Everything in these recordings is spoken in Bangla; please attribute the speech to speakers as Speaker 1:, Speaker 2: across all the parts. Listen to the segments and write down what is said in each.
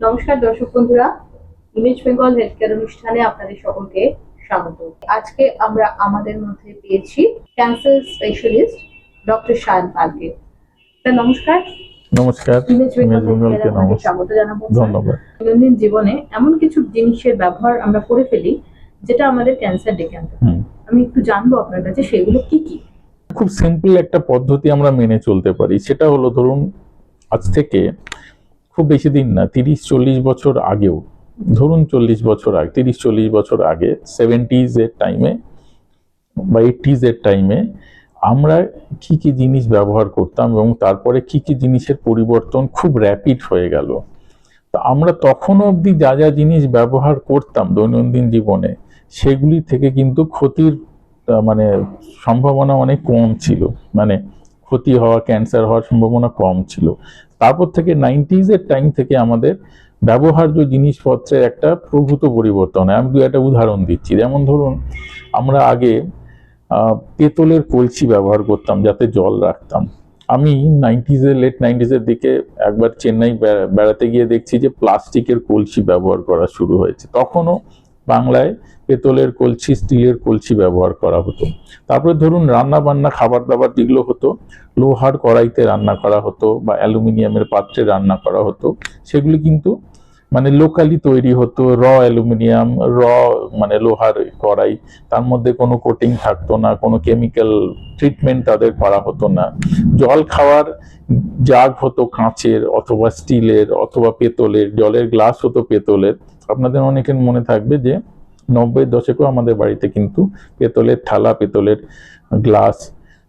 Speaker 1: নমস্কার দর্শক বন্ধুরা ইমেজ বেঙ্গল হেলথ কেয়ার অনুষ্ঠানে আপনাদের সকলকে স্বাগত। আজকে আমরা আমাদের মধ্যে পেয়েছি ক্যান্সার স্পেশালিস্ট ডক্টর সায়ন পালকে। নমস্কার।
Speaker 2: নমস্কার
Speaker 1: স্বাগত জানাব।
Speaker 2: ধন্যবাদ।
Speaker 1: দৈনন্দিন জীবনে এমন কিছু জিনিসের ব্যবহার আমরা করে ফেলি যেটা আমাদের ক্যান্সার ডেকে আনতে। আমি একটু জানব আপনার কাছে সেগুলো কি কি?
Speaker 2: খুব সিম্পল একটা পদ্ধতি আমরা মেনে চলতে পারি। সেটা হলো ধরুন আজ থেকে খুব বেশি দিন না, তিরিশ চল্লিশ বছর আগেও। ধরুন চল্লিশ বছর আগে, তিরিশ চল্লিশ বছর আগে সেভেন্টিজ এর টাইমে বা এইটিজ এর টাইমে আমরা কি কি জিনিস ব্যবহার করতাম এবং তারপরে কি কি জিনিসের পরিবর্তন খুব র্যাপিড হয়ে গেল। তা আমরা তখনও অবধি যা যা জিনিস ব্যবহার করতাম দৈনন্দিন জীবনে, সেগুলি থেকে কিন্তু ক্ষতির মানে সম্ভাবনা অনেক কম ছিল। মানে ক্ষতি হওয়া ক্যান্সার হওয়ার সম্ভাবনা কম ছিল। তারপর থেকে নাইনটিজ এর টাইম থেকে আমাদের ব্যবহার্য জিনিসপত্রের একটা প্রভূত পরিবর্তন। আমি দু একটা উদাহরণ দিচ্ছি। যেমন ধরুন, আমরা আগে পেতলের কলসি ব্যবহার করতাম যাতে জল রাখতাম। আমি নাইনটিজের লেট নাইনটিজের দিকে একবার চেন্নাই বেড়াতে গিয়ে দেখছি যে প্লাস্টিকের কলসি ব্যবহার করা শুরু হয়েছে। তখনও বাংলায় পেতলের কলছি, স্টিলের কলছি ব্যবহার করা হতো। তারপরে ধরুন রান্না বান্না, খাবার দাবার যেগুলো হতো, লোহার কড়াইতে রান্না করা হতো বা অ্যালুমিনিয়ামের পাত্রে রান্না করা হতো, সেগুলি কিন্তু মানে লোকালি তৈরি হতো র অ্যালুমিনিয়াম র মানে লোহার কড়াই, তার মধ্যে কোনো কোটিং থাকতো না, কোনো কেমিক্যাল ট্রিটমেন্ট তাদের করা হতো না। জল খাওয়ার জাগ হতো কাঁচের অথবা স্টিলের অথবা পেতলের, জলের গ্লাস হতো পেতলের। আপনাদের অনেকের মনে থাকবে যে নব্বই দশকেও আমাদের বাড়িতে কিন্তু পেতলের থালা, পেতলের গ্লাস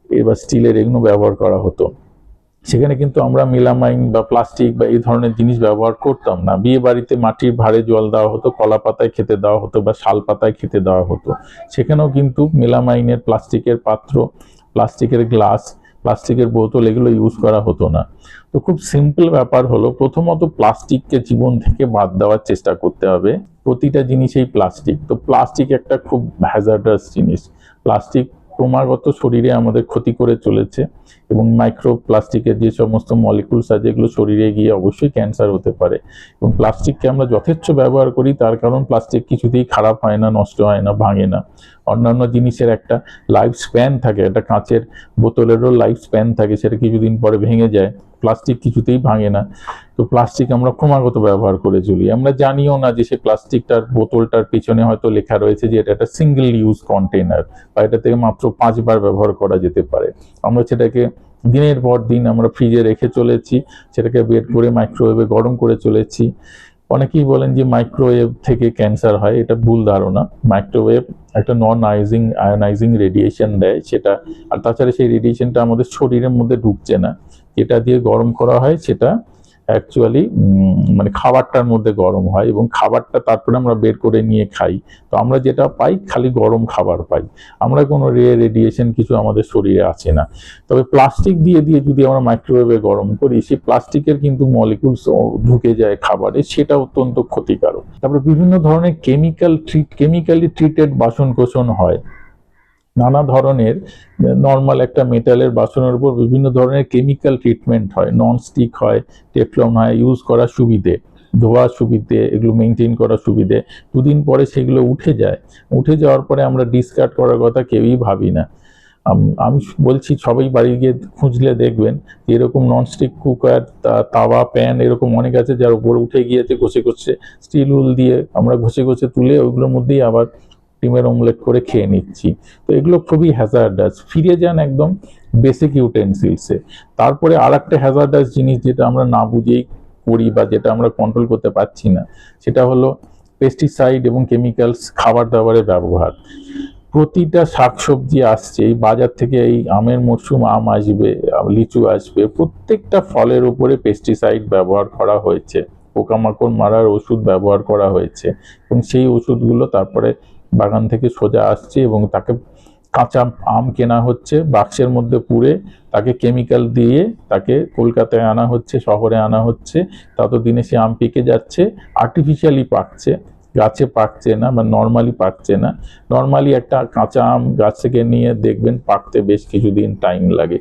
Speaker 2: এবার স্টিলের এগুলো ব্যবহার করা হতো। সেখানে কিন্তু আমরা মেলামাইন বা প্লাস্টিক বা এই ধরনের জিনিস ব্যবহার করতাম না। বিয়ে বাড়িতে মাটির ভাড়ে জল দেওয়া হতো, কলা পাতায় খেতে দেওয়া হতো বা শাল পাতায় খেতে দেওয়া হতো। সেখানেও কিন্তু মেলামাইনের প্লাস্টিকের পাত্র, প্লাস্টিকের গ্লাস, প্লাস্টিকের বোতল এগুলো ইউজ করা হতো না। তো খুব সিম্পল ব্যাপার হলো, প্রথমত প্লাস্টিককে জীবন থেকে বাদ দেওয়ার চেষ্টা করতে হবে। প্রতিটা জিনিসেই প্লাস্টিক। তো প্লাস্টিক একটা খুব হ্যাজার্ডাস জিনিস। প্লাস্টিক ক্রমাগত শরীরে আমাদের ক্ষতি করে চলেছে এবং মাইক্রো প্লাস্টিকের যে সমস্ত মলিকুলস আছে, এগুলো শরীরে গিয়ে অবশ্যই ক্যান্সার হতে পারে। এবং প্লাস্টিককে আমরা যথেচ্ছ ব্যবহার করি, তার কারণ প্লাস্টিক কিছুতেই খারাপ হয় না, নষ্ট হয় না, ভাঙে না। অন্যান্য জিনিসের একটা লাইফ স্প্যান থাকে, একটা কাঁচের বোতলেরও লাইফ স্প্যান থাকে, সেটা কিছুদিন পরে ভেঙে যায়। প্লাস্টিক কিছুতেই ভাঙে না। তো প্লাস্টিক আমরা ক্রমাগত ব্যবহার করে চলি। আমরা জানিও না যে সেই প্লাস্টিকটার বোতলটার পিছনে হয়তো লেখা রয়েছে যে এটা একটা সিঙ্গেল ইউজ কন্টেনার বা এটা থেকে মাত্র পাঁচবার ব্যবহার করা যেতে পারে। আমরা সেটাকে দিনের পর দিন আমরা ফ্রিজে রেখে চলেছি, সেটাকে বের করে মাইক্রোওয়েভে গরম করে চলেছি। অনেকেই বলেন যে মাইক্রোওয়েভ থেকে ক্যান্সার হয়, এটা ভুল ধারণা। মাইক্রোওয়েভ একটা নন আইজিং আয়োনাইজিং রেডিয়েশন দেয়, সেটা আর তাছাড়া সেই রেডিয়েশনটা আমাদের শরীরের মধ্যে ঢুকছে না। যেটা দিয়ে গরম করা হয়, সেটা অ্যাকচুয়ালি মানে খাবারটার মধ্যে গরম হয় এবং খাবারটা তারপরে আমরা বের করে নিয়ে খাই। তো আমরা যেটা পাই খালি গরম খাবার পাই। আমরা কোনো রে রেডিয়েশন কিছু আমাদের শরীরে আছে না। তবে প্লাস্টিক দিয়ে দিয়ে যদি আমরা মাইক্রোওয়েভে গরম করি, সেই প্লাস্টিকের কিন্তু মলিকুলস ঢুকে যায় খাবারে, সেটা অত্যন্ত ক্ষতিকারক। তারপরে বিভিন্ন ধরনের কেমিক্যাল ট্রিট কেমিক্যালি ট্রিটেড বাসন কোসন হয়। নানা ধরনের নর্মাল একটা মেটালের বাসনের উপর বিভিন্ন ধরনের কেমিক্যাল ট্রিটমেন্ট হয় নন স্টিক হয় টেফলন হয় ইউজ করার সুবিধে ধোয়া সুবিধে, এগুলো মেনটেন করার সুবিধে। দুদিন পরে সেগুলো উঠে যায়। উঠে যাওয়ার পরে আমরা ডিসকার্ড করার কথা কেউই ভাবি না। আমি বলছি সবাই বাড়ি গিয়ে খুঁজলে দেখবেন এরকম ননস্টিক কুকার তাওয়া প্যান এরকম অনেক আছে যার উপরে উঠে গিয়েছে, ঘষে ঘষে স্টিল উল দিয়ে আমরা ঘষে ঘষে তুলে ওইগুলোর মধ্যেই আবার ডিমের অমলেট করে খেয়ে নিচ্ছি। তো এগুলো খুবই হ্যাজার্ডাস ফিরে যান একদম বেসিক ইউটেন্সিলসে তারপরে আর একটা হ্যাজার্ডাস জিনিস যেটা আমরা না বুঝেই করি বা যেটা আমরা কন্ট্রোল করতে পারছি না, সেটা হলো পেস্টিসাইড এবং কেমিক্যালস খাবার দাবারের ব্যবহার। প্রতিটা শাকসবজি আসছে, এই বাজার থেকে এই আমের মরশুম আম আসবে, লিচু আসবে, প্রত্যেকটা ফলের উপরে পেস্টিসাইড ব্যবহার করা হয়েছে। পোকামাকড় মারার ওষুধ ব্যবহার করা হয়েছে এবং সেই ওষুধগুলো তারপরে বাগান থেকে সোজা আসছে এবং তাকে কাঁচা আম কেনা হচ্ছে, বাক্সের মধ্যে পুরে তাকে কেমিক্যাল দিয়ে তাকে কলকাতায় আনা হচ্ছে, শহরে আনা হচ্ছে ততদিনে সে আম পেকে যাচ্ছে আর্টিফিশিয়ালি পাকছে, গাছে পাকছে না বা নর্মালি পাকছে না। নর্মালি একটা কাঁচা আম গাছ থেকে নিয়ে দেখবেন পাকতে বেশ কিছুদিন টাইম লাগে।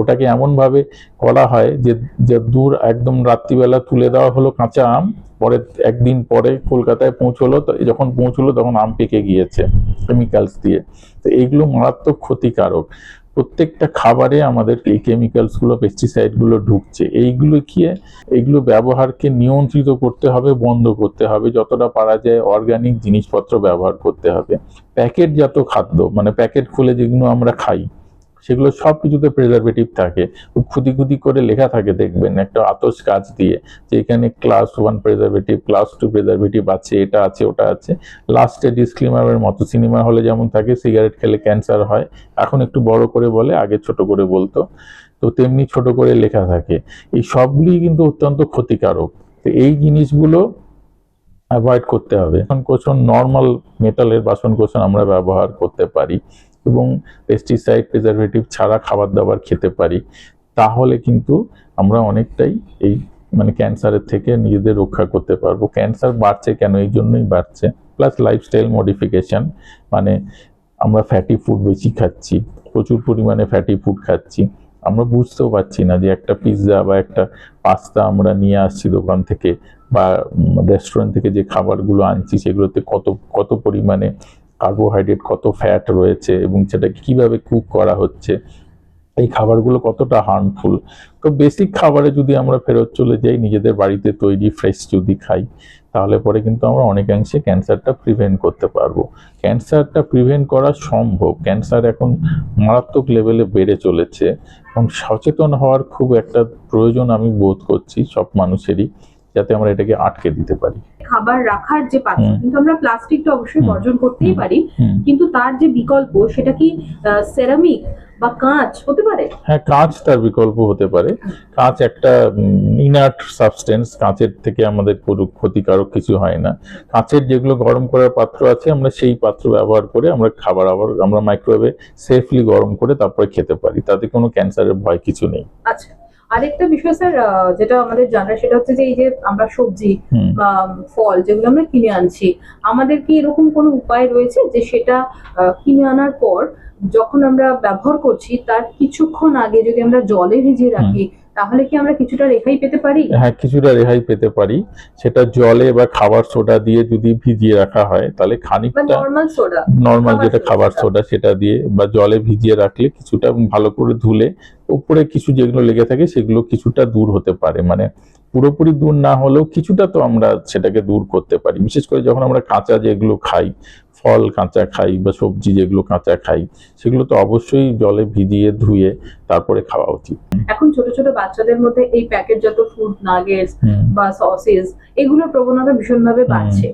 Speaker 2: ওটাকে এমনভাবে করা হয় যে যে দূর একদম রাত্রিবেলা তুলে দেওয়া হলো কাঁচা আম পরে একদিন পরে কলকাতায় পৌঁছলো, তো যখন পৌঁছলো তখন আম পেকে গিয়েছে কেমিক্যালস দিয়ে। তো এইগুলো মারাত্মক ক্ষতিকারক। প্রত্যেকটা খাবারে আমাদের এই কেমিক্যালসগুলো পেস্টিসাইডগুলো ঢুকছে। এইগুলো কি এইগুলো ব্যবহারকে নিয়ন্ত্রিত করতে হবে, বন্ধ করতে হবে। যতটা পারা যায় অর্গানিক জিনিসপত্র ব্যবহার করতে হবে। প্যাকেটজাত খাদ্য মানে প্যাকেট খুলে যেগুলো আমরা খাই সেগুলো সব কিছুতে প্রিজারভেটিভ থাকে খুদি খুদি করে লেখা থাকে দেখবেন, একটা আতস কাজ দিয়ে যে এখানে class one preservative class two preservative আছে, এটা আছে, ওটা আছে। লাস্টে ডিসক্লিমারের মতো সিনেমা হলে যেমন থাকে সিগারেট খেলে ক্যান্সার হয়। এখন একটু বড় করে বলে, আগে ছোট করে বলতো। তো তেমনি ছোট করে লেখা থাকে। এই সবগুলি কিন্তু অত্যন্ত ক্ষতিকারক। তো এই জিনিসগুলো অ্যাভয়েড করতে হবে। বাসন কোসন নর্মাল মেটালের বাসন কোসন আমরা ব্যবহার করতে পারি। এবং পেস্টিসাইড প্রিজারভেটিভ ছাড়া খাবার দাবার খেতে পারি, তাহলে কিন্তু আমরা অনেকটাই এই মানে ক্যান্সারের থেকে নিজেদের রক্ষা করতে পারব। ক্যান্সার বাড়ছে কেন? এই জন্যই বাড়ছে। প্লাস লাইফস্টাইল মডিফিকেশন মানে আমরা ফ্যাটি ফুড বেশি খাচ্ছি, প্রচুর পরিমাণে ফ্যাটি ফুড খাচ্ছি। আমরা বুঝতেও পারছি না যে একটা পিৎজা বা একটা পাস্তা আমরা নিয়ে আসছি দোকান থেকে বা রেস্টুরেন্ট থেকে যে খাবারগুলো আনছি, সেগুলোতে কত কত পরিমাণে কার্বোহাইড্রেট কত ফ্যাট রয়েছে এবং সেটাকে কীভাবে কুক করা হচ্ছে, এই খাবারগুলো কতটা হার্মফুল তো বেসিক খাবারে যদি আমরা ফেরত চলে যাই, নিজেদের বাড়িতে তৈরি ফ্রেশ যদি খাই, তাহলে পরে কিন্তু আমরা অনেকাংশে ক্যান্সারটা প্রিভেন্ট করতে পারব। ক্যান্সারটা প্রিভেন্ট করা সম্ভব। ক্যান্সার এখন মারাত্মক লেভেলে বেড়ে চলেছে এবং সচেতন হওয়ার খুব একটা প্রয়োজন আমি বোধ করছি সব মানুষেরই। যাতে আমরা এটাকে আটকে দিতে পারি।
Speaker 1: খাবার রাখার যে পাত্র কিন্তু আমরা প্লাস্টিকটা অবশ্যই বর্জন করতেই পারি কিন্তু তার যে বিকল্প সেটা কি সেরামিক বা কাঁচ হতে পারে?
Speaker 2: হ্যাঁ কাঁচ তার বিকল্প হতে পারে। কাঁচ একটা ইনার্ট সাবস্টেন্স কাঁচের থেকে আমাদের কোনো ক্ষতিকারক কিছু হয় না। কাঁচের যেগুলো গরম করার পাত্র আছে আমরা সেই পাত্র ব্যবহার করে আমরা খাবার আবার আমরা মাইক্রোওয়েভে সেফলি গরম করে তারপরে খেতে পারি। তাতে কোনো ক্যান্সারের ভয় কিছু নেই।
Speaker 1: আচ্ছা। আরেকটা বিষয় স্যার আহ, যেটা আমাদের জানার সেটা হচ্ছে যে এই যে আমরা সবজি বা ফল যেগুলো আমরা কিনে আনছি আমাদের কি এরকম কোনো উপায় রয়েছে যে সেটা আহ, কিনে আনার পর যখন আমরা ব্যবহার করছি তার কিছুক্ষণ আগে যদি আমরা জলে ভিজিয়ে রাখি তাহলে কি আমরা কিছুটা রেহাই পেতে পারি?
Speaker 2: হ্যাঁ কিছুটা রেহাই পেতে পারি। সেটা জলে বা খাবার সোডা দিয়ে যদি ভিজিয়ে রাখা হয় তাহলে খানিকটা
Speaker 1: নর্মাল সোডা
Speaker 2: নর্মাল যেটা খাবার সোডা সেটা দিয়ে বা জলে ভিজিয়ে রাখলে কিছুটা ভালো করে ধুলে উপরে কিছু যেগুলো লেগে থাকে সেগুলো কিছুটা দূর হতে পারে। মানে পুরোপুরি দূর না হলেও কিছুটা তো আমরা সেটাকে দূর করতে পারি। বিশেষ করে যখন আমরা কাঁচা যেগুলো খাই ফল কাঁচা খাই বা সবজি যেগুলো কাঁচা খাই সেগুলো তো অবশ্যই জলে ভিজিয়ে ধুয়ে তারপরে খাওয়া উচিত।
Speaker 1: এখন ছোট ছোট বাচ্চাদের মধ্যে এই প্যাকেটজাত ফুড নাগেটস। বা সসেস এগুলোর প্রবণতা ভীষণভাবে। বাড়ছে।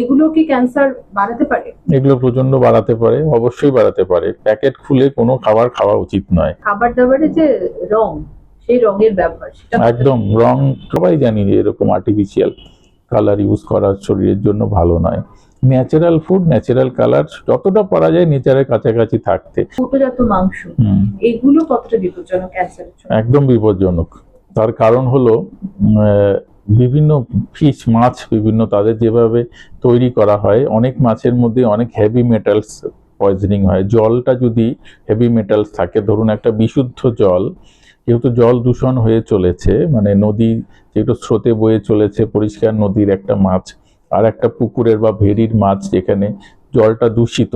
Speaker 1: এগুলো কি ক্যান্সার বাড়াতে পারে?
Speaker 2: এগুলো প্রচণ্ড বাড়াতে পারে অবশ্যই বাড়াতে পারে। প্যাকেট খুলে কোনো খাবার খাওয়া উচিত নয়।
Speaker 1: খাবার দাবারের যে রং সেই রঙের ব্যবহার
Speaker 2: একদম রং সবাই জানি যে এরকম আর্টিফিশিয়াল কালার ইউজ করা শরীরের জন্য ভালো নয়। ন্যাচারাল ফুড ন্যাচারাল কালার যতটা পারা যায় নেচারের কাছাকাছি থাকতে।
Speaker 1: ফুটজাত মাংস এগুলো কতটা বিপজ্জনক? ক্যান্সারের জন্য।
Speaker 2: একদম বিপজ্জনক। তার কারণ হলো বিভিন্ন ফিশ মাছ বিভিন্ন তাদের যেভাবে তৈরি করা হয় অনেক মাছের মধ্যে অনেক হেভি মেটালস পয়জনিং হয়। জলটা যদি হেভি মেটালস থাকে ধরুন একটা বিশুদ্ধ জল যেহেতু জল দূষণ হয়ে চলেছে মানে নদী যেহেতু স্রোতে বয়ে চলেছে পরিষ্কার নদীর একটা মাছ আর একটা পুকুরের বা ভেরির মাছ যেখানে জলটা দূষিত,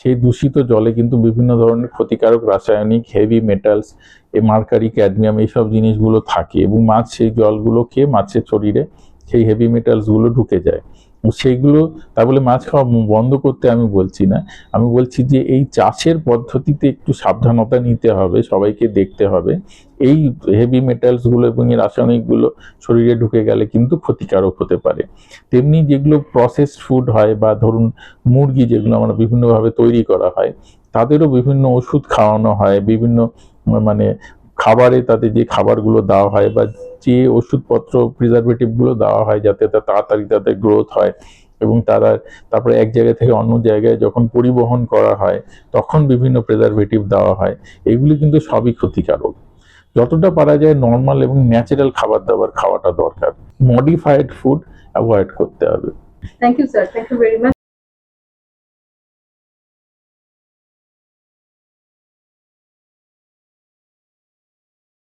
Speaker 2: সেই দূষিত জলে কিন্তু বিভিন্ন ধরনের ক্ষতিকারক রাসায়নিক হেভি মেটালস এ মার্কারি ক্যাডমিয়াম এইসব জিনিসগুলো থাকে এবং মাছ সেই জলগুলো খেয়ে মাছের শরীরে সেই হেভি মেটালসগুলো ঢুকে যায়। সেইগুলো তা বলে মাছ খাওয়া বন্ধ করতে আমি বলছি না। আমি বলছি যে, এই চাষের পদ্ধতিতে একটু সাবধানতা নিতে হবে, সবাইকে দেখতে হবে। এই হেভি মেটালসগুলো এবং এই রাসায়নিকগুলো শরীরে ঢুকে গেলে কিন্তু ক্ষতিকারক হতে পারে। তেমনি যেগুলো প্রসেসড ফুড হয় বা ধরুন মুরগি যেগুলো আমরা বিভিন্নভাবে তৈরি করা হয়, তাদেরও বিভিন্ন ওষুধ খাওয়ানো হয়, বিভিন্ন মানে খাবারে তাদের যে খাবারগুলো দেওয়া হয় বা যে ওষুধপত্র প্রিজারভেটিভগুলো দেওয়া হয় যাতে তাড়াতাড়ি তাদের গ্রোথ হয় এবং তারা তারপরে এক জায়গা থেকে অন্য জায়গায় যখন পরিবহন করা হয়, তখন বিভিন্ন প্রিজারভেটিভ দেওয়া হয়। এগুলি কিন্তু সবই ক্ষতিকারক। যতটা পারা যায় নর্মাল এবং ন্যাচারাল খাবার দাবার খাওয়াটা দরকার। মডিফাইড ফুড অ্যাভয়েড করতে হবে।
Speaker 1: Thank you sir thank you very much